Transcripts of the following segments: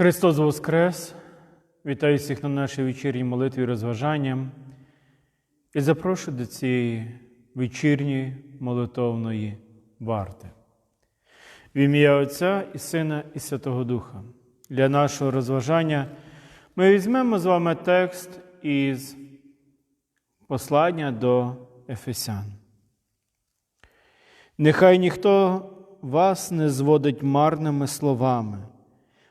Христос Воскрес! Вітаю всіх на нашій вечірній молитві розважання і запрошую до цієї вечірньої молитовної варти. В ім'я Отця і Сина і Святого Духа. Для нашого розважання ми візьмемо з вами текст із послання до Ефесян. Нехай ніхто вас не зводить марними словами,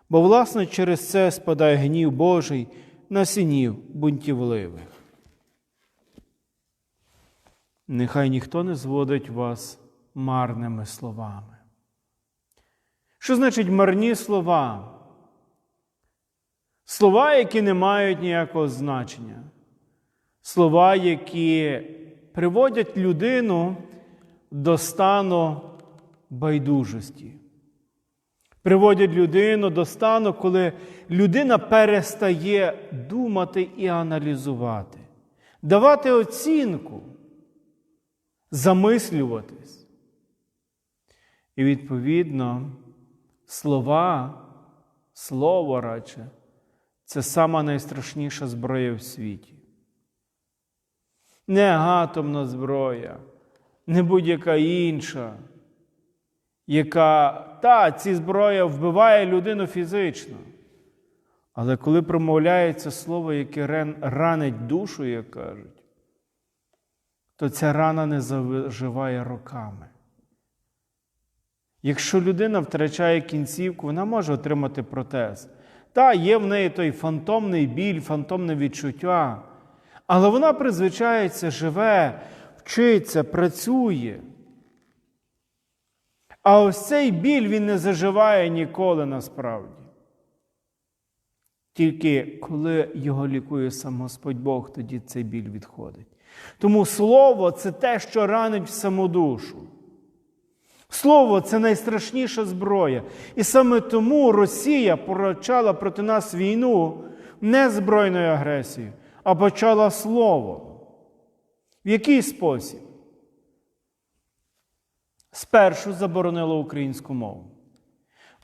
бо, власне, через це спадає гнів Божий на синів бунтівливих. Нехай ніхто не зводить вас марними словами. Що значить марні слова? Слова, які не мають ніякого значення. Слова, які приводять людину до стану байдужості. Приводять людину до стану, коли людина перестає думати і аналізувати, давати оцінку, замислюватись. І відповідно, слова, слово радше, це сама найстрашніша зброя в світі. Не атомна зброя, не будь-яка інша, яка та, ці зброя вбиває людину фізично. Але коли промовляється слово, яке ранить душу, як кажуть, то ця рана не заживає роками. Якщо людина втрачає кінцівку, вона може отримати протез. Та, є в неї той фантомний біль, фантомне відчуття, але вона призвичається, живе, вчиться, працює. А ось цей біль він не заживає ніколи насправді. Тільки коли його лікує сам Господь Бог, тоді цей біль відходить. Тому слово це те, що ранить в саму душу. Слово це найстрашніша зброя. І саме тому Росія почала проти нас війну не збройною агресією, а почала словом. В який спосіб? Спершу заборонила українську мову.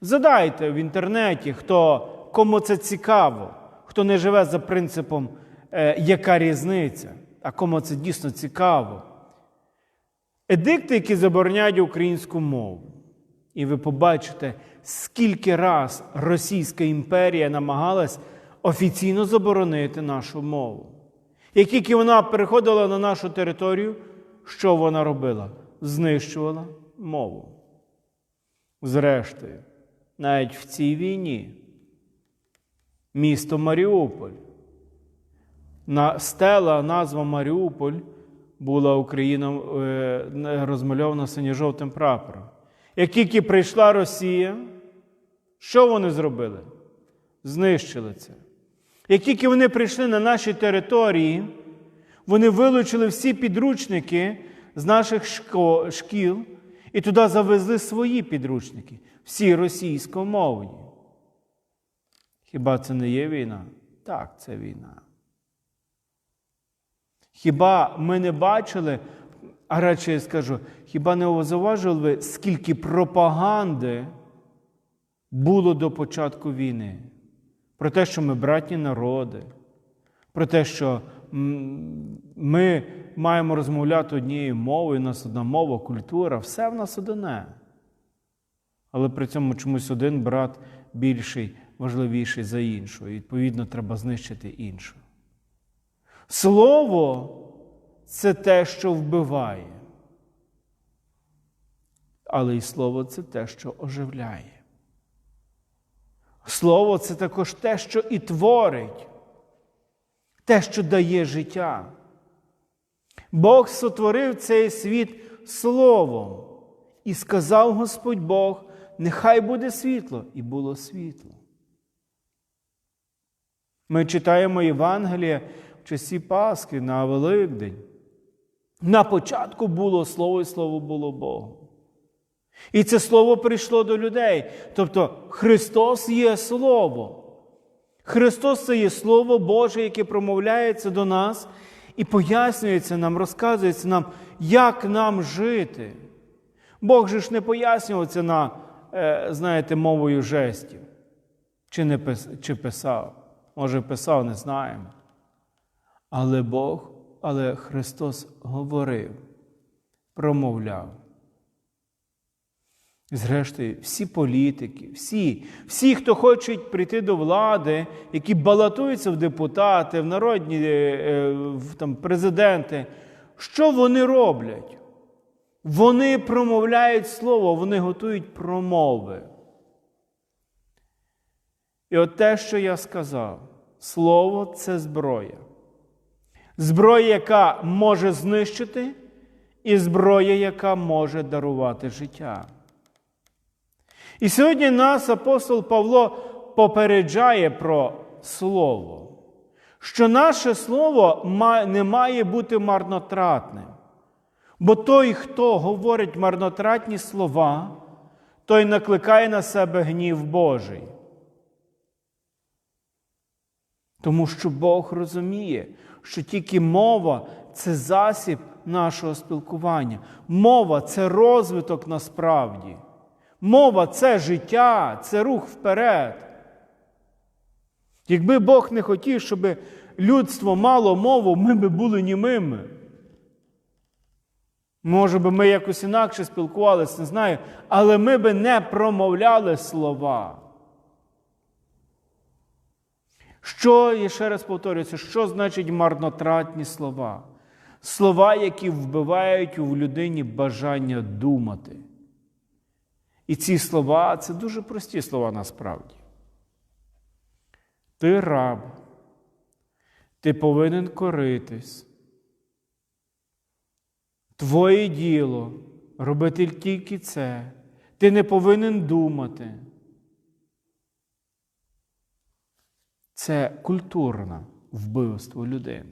Задайте в інтернеті, хто, кому це цікаво, хто не живе за принципом, е, яка різниця, а кому це дійсно цікаво. Едикти, які забороняють українську мову. І ви побачите, скільки раз Російська імперія намагалась офіційно заборонити нашу мову. Як тільки вона переходила на нашу територію, що вона робила? Знищувала мову. Зрештою, навіть в цій війні місто Маріуполь. На стела назва Маріуполь була Україна розмальована синьо-жовтим прапором. Як тільки прийшла Росія, що вони зробили? Знищили це. Як тільки вони прийшли на наші території, вони вилучили всі підручники з наших шкіл і туди завезли свої підручники, всі російськомовні. Хіба це не є війна? Так, це війна. Хіба ми не бачили, а радше я скажу, хіба не зауважили ви, скільки пропаганди було до початку війни? Про те, що ми братні народи, про те, що ми маємо розмовляти однією мовою, у нас одна мова, культура, все в нас одне. Але при цьому чомусь один брат більший, важливіший за іншого. І відповідно, треба знищити іншу. Слово це те, що вбиває. Але і слово це те, що оживляє. Слово це також те, що і творить, те, що дає життя. Бог сотворив цей світ словом і сказав Господь Бог, нехай буде світло, і було світло. Ми читаємо Євангеліє в часі Пасхи на Великдень. На початку було слово, і слово було Богом. І це слово прийшло до людей. Тобто Христос є Слово. Христос це є Слово Боже, яке промовляється до нас і пояснюється нам, розказується нам, як нам жити. Бог же ж не пояснював на, е, знаєте, мовою жестів. Чи, не пис... чи писав? Може, писав, не знаємо. Але Бог, але Христос говорив, промовляв. Зрештою, всі політики, всі, всі, хто хочуть прийти до влади, які балотуються в депутати, в народні е, е, в, там, президенти, що вони роблять? Вони промовляють слово, вони готують промови. І от те, що я сказав, слово це зброя. Зброя, яка може знищити, і зброя, яка може дарувати життя. І сьогодні нас апостол Павло попереджає про слово, що наше слово не має бути марнотратним. Бо той, хто говорить марнотратні слова, той накликає на себе гнів Божий. Тому що Бог розуміє, що тільки мова це засіб нашого спілкування. Мова це розвиток насправді. Мова це життя, це рух вперед. Якби Бог не хотів, щоб людство мало мову, ми би були німими. Може би ми якось інакше спілкувалися, не знаю, але ми би не промовляли слова. Що, я ще раз повторюся, що значить марнотратні слова? Слова, які вбивають у людині бажання думати. І ці слова це дуже прості слова насправді. Ти раб, ти повинен коритись. Твоє діло робити тільки це. Ти не повинен думати. Це культурне вбивство людини.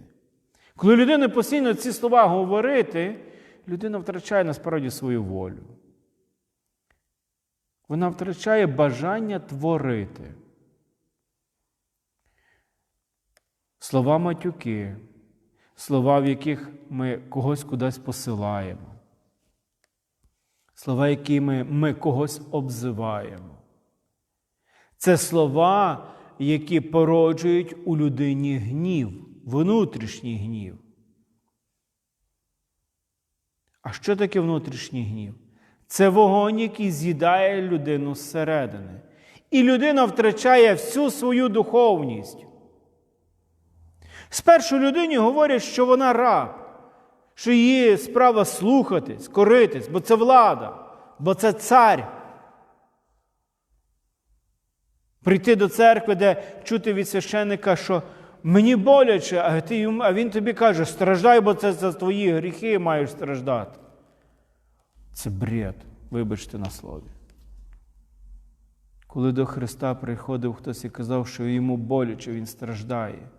Коли людина постійно ці слова говорити, людина втрачає насправді свою волю. Вона втрачає бажання творити. Слова матюки, слова, в яких ми когось кудись посилаємо, слова, якими ми когось обзиваємо. Це слова, які породжують у людині гнів, внутрішній гнів. А що таке внутрішній гнів? Це вогонь, який з'їдає людину зсередини. І людина втрачає всю свою духовність. Спершу людині говорять, що вона раб, що її справа слухатись, коритись, бо це влада, бо це цар. Прийти до церкви, де чути від священника, що мені боляче, а, ти, а він тобі каже, страждай, бо це за твої гріхи маєш страждати. Це бред, вибачте на слові. Коли до Христа приходив хтось і казав, що йому боляче, він страждає.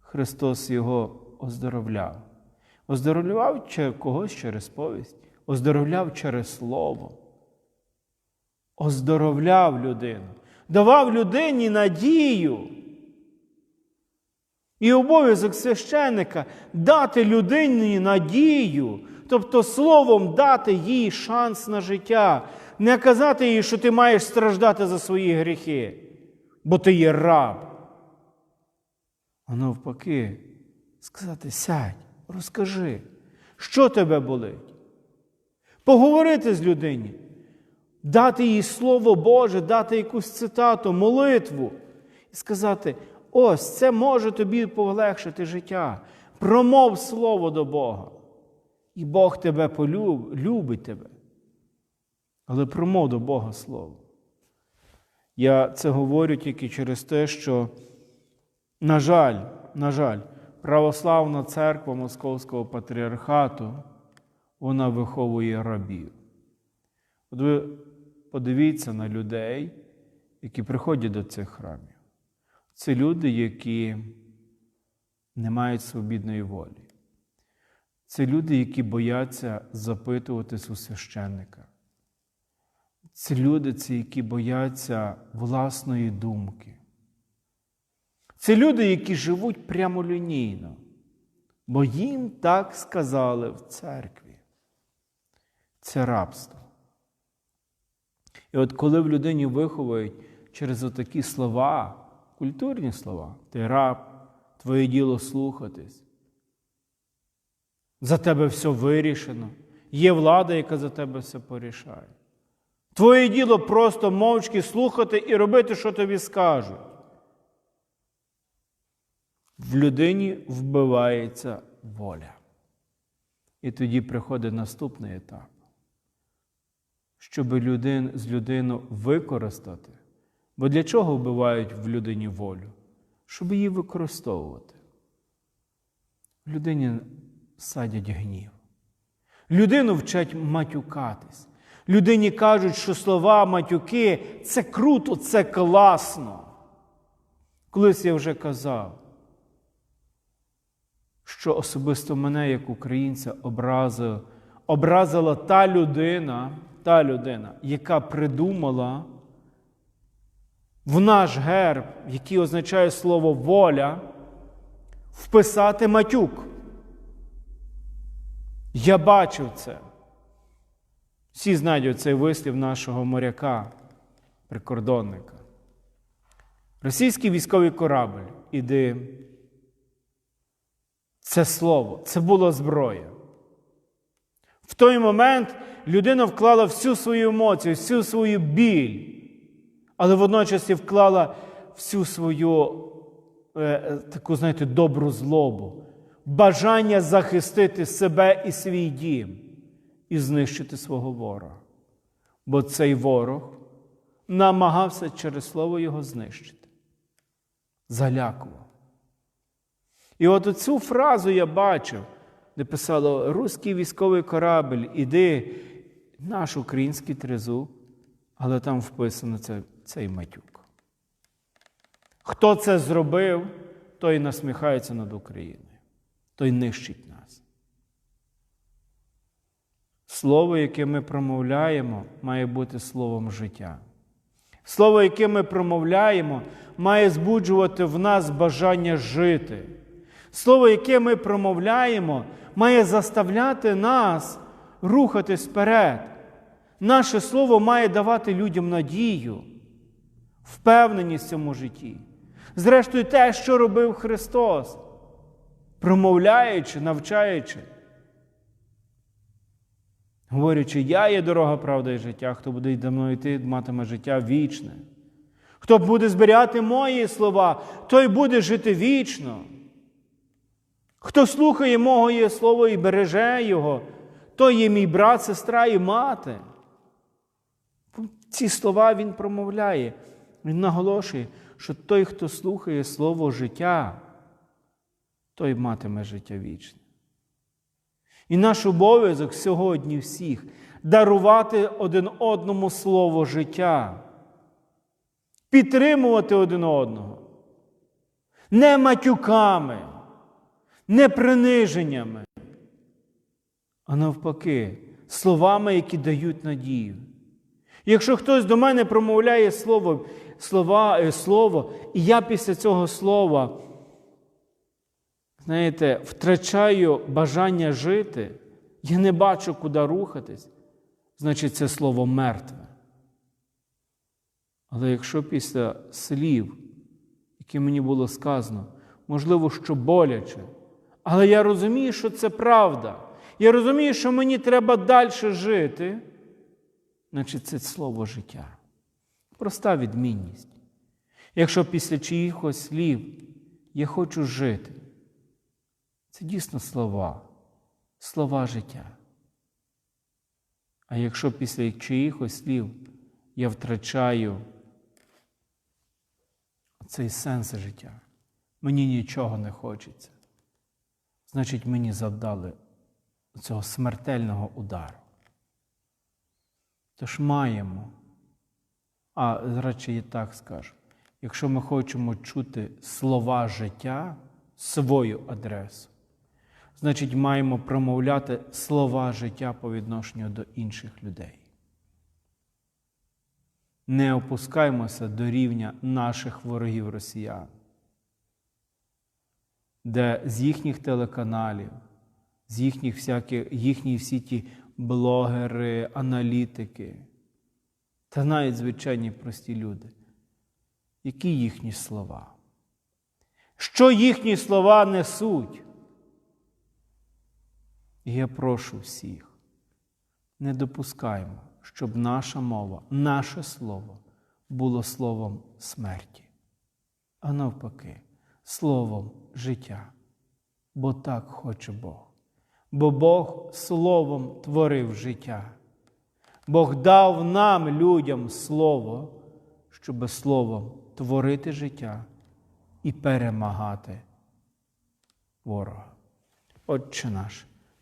Христос його оздоровляв. Оздоровляв когось через повість, оздоровляв через Слово. Оздоровляв людину, давав людині надію. І обов'язок священника дати людині надію, тобто словом дати їй шанс на життя, не казати їй, що ти маєш страждати за свої гріхи, бо ти є раб. А навпаки, сказати: сядь, розкажи, що тебе болить. Поговорити з людині, дати їй Слово Боже, дати якусь цитату, молитву і сказати: ось це може тобі полегшити життя. Промов Слово до Бога. І Бог тебе полюб, любить тебе. Але промов до Бога Слово. Я це говорю тільки через те, що. На жаль, на жаль, православна церква Московського патріархату вона виховує рабів. От ви подивіться на людей, які приходять до цих храмів. Це люди, які не мають свобідної волі. Це люди, які бояться запитуватись у священника. Це люди, це які бояться власної думки. Це люди, які живуть прямолінійно, бо їм так сказали в церкві. Це рабство. І от коли в людині виховують через отакі слова, культурні слова. Ти раб, твоє діло слухатись. За тебе все вирішено. Є влада, яка за тебе все порішає. Твоє діло просто мовчки слухати і робити, що тобі скажуть. В людині вбивається воля. І тоді приходить наступний етап. Щоб людин, з людину використати. Бо для чого вбивають в людині волю? Щоб її використовувати. В людині садять гнів. Людину вчать матюкатись. Людині кажуть, що слова матюки це круто, це класно. Колись я вже казав, що особисто мене, як українця, образила, образила та людина, та людина, яка придумала в наш герб, який означає слово воля, вписати матюк. Я бачив це. Всі знають цей вислів нашого моряка, прикордонника. Російський військовий корабль іди. Це слово, це була зброя. В той момент людина вклала всю свою емоцію, всю свою біль, але водночас і вклала всю свою е, таку, знаєте, добру злобу, бажання захистити себе і свій дім і знищити свого ворога. Бо цей ворог намагався через слово його знищити, залякував. І от цю фразу я бачив, де писало Руський військовий корабль, іди, наш український тризуб, але там вписано це, цей матюк. Хто це зробив, той насміхається над Україною, той нищить нас. Слово, яке ми промовляємо, має бути словом життя. Слово, яке ми промовляємо, має збуджувати в нас бажання жити. Слово, яке ми промовляємо, має заставляти нас рухатись вперед. Наше слово має давати людям надію, впевненість в цьому житті. Зрештою, те, що робив Христос, промовляючи, навчаючи, говорячи, я є дорога, правда і життя, хто буде до мною йти, матиме життя вічне. Хто буде зберігати мої слова, той буде жити вічно. Хто слухає мого є слово і береже його, той є мій брат, сестра і мати. Ці слова він промовляє. Він наголошує, що той, хто слухає слово життя, той матиме життя вічне. І наш обов'язок сьогодні всіх дарувати один одному слово життя, підтримувати один одного, не матюками не приниженнями, а навпаки, словами, які дають надію. Якщо хтось до мене промовляє слово, слова, е, слово, і я після цього слова, знаєте, втрачаю бажання жити, я не бачу, куди рухатись, значить це слово мертве. Але якщо після слів, які мені було сказано, можливо, що боляче, але я розумію, що це правда. Я розумію, що мені треба далі жити. Значить, це слово життя. Проста відмінність. Якщо після чиїхось слів я хочу жити, це дійсно слова, слова життя. А якщо після чиїхось слів я втрачаю цей сенс життя, мені нічого не хочеться значить, мені завдали цього смертельного удару. Тож маємо, а радше і так скажу, якщо ми хочемо чути слова життя, свою адресу, значить маємо промовляти слова життя по відношенню до інших людей. Не опускаймося до рівня наших ворогів росіян де з їхніх телеканалів, з їхніх всяких, їхні всі ті блогери, аналітики, та навіть звичайні прості люди які їхні слова. Що їхні слова несуть? І я прошу всіх, не допускаймо, щоб наша мова, наше слово було словом смерті, а навпаки, словом життя. Бо так хоче Бог. Бо Бог словом творив життя. Бог дав нам, людям, слово, щоб словом творити життя і перемагати ворога. Отче наш,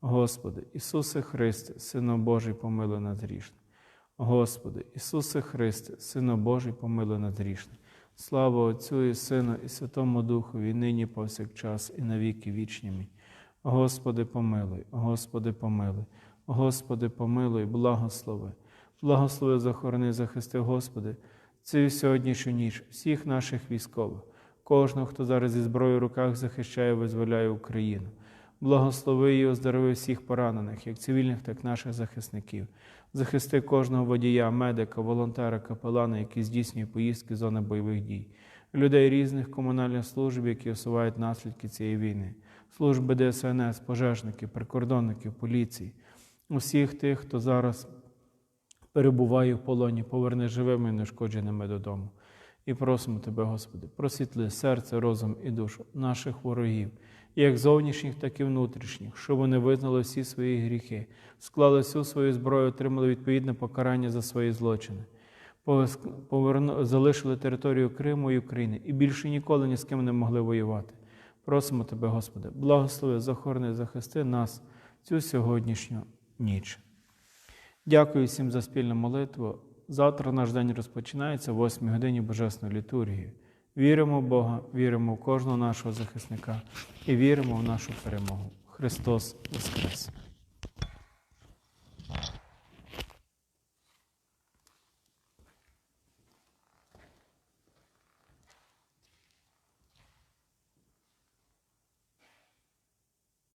Господи, Ісусе Христе, Сину Божий, помилуй нас грішне. Господи, Ісусе Христе, Сину Божий, помилуй нас грішне. Слава Отцю і Сину, і Святому Духові, нині повсякчас, і навіки вічні. Господи, помилуй, Господи, помилуй, Господи, помилуй, благослови. Благослови, захорони, захисти, Господи, цю сьогоднішню ніч всіх наших військових, кожного, хто зараз зі зброєю в руках захищає, визволяє Україну. Благослови і оздорови всіх поранених, як цивільних, так і наших захисників. Захисти кожного водія, медика, волонтера, капелана, які здійснює поїздки з зони бойових дій, людей різних комунальних служб, які усувають наслідки цієї війни, служби ДСНС, пожежників, прикордонників, поліції, усіх тих, хто зараз перебуває в полоні, поверни живими і нешкодженими додому. І просимо Тебе, Господи, просвітли серце, розум і душу наших ворогів, як зовнішніх, так і внутрішніх, щоб вони визнали всі свої гріхи, склали всю свою зброю, отримали відповідне покарання за свої злочини, поверну, залишили територію Криму і України і більше ніколи ні з ким не могли воювати. Просимо Тебе, Господи, благослови, захорони, захисти нас цю сьогоднішню ніч. Дякую всім за спільну молитву. Завтра наш день розпочинається о 8 годині Божественної літургії. Віримо в Бога, віримо в кожного нашого захисника і віримо в нашу перемогу. Христос Воскрес!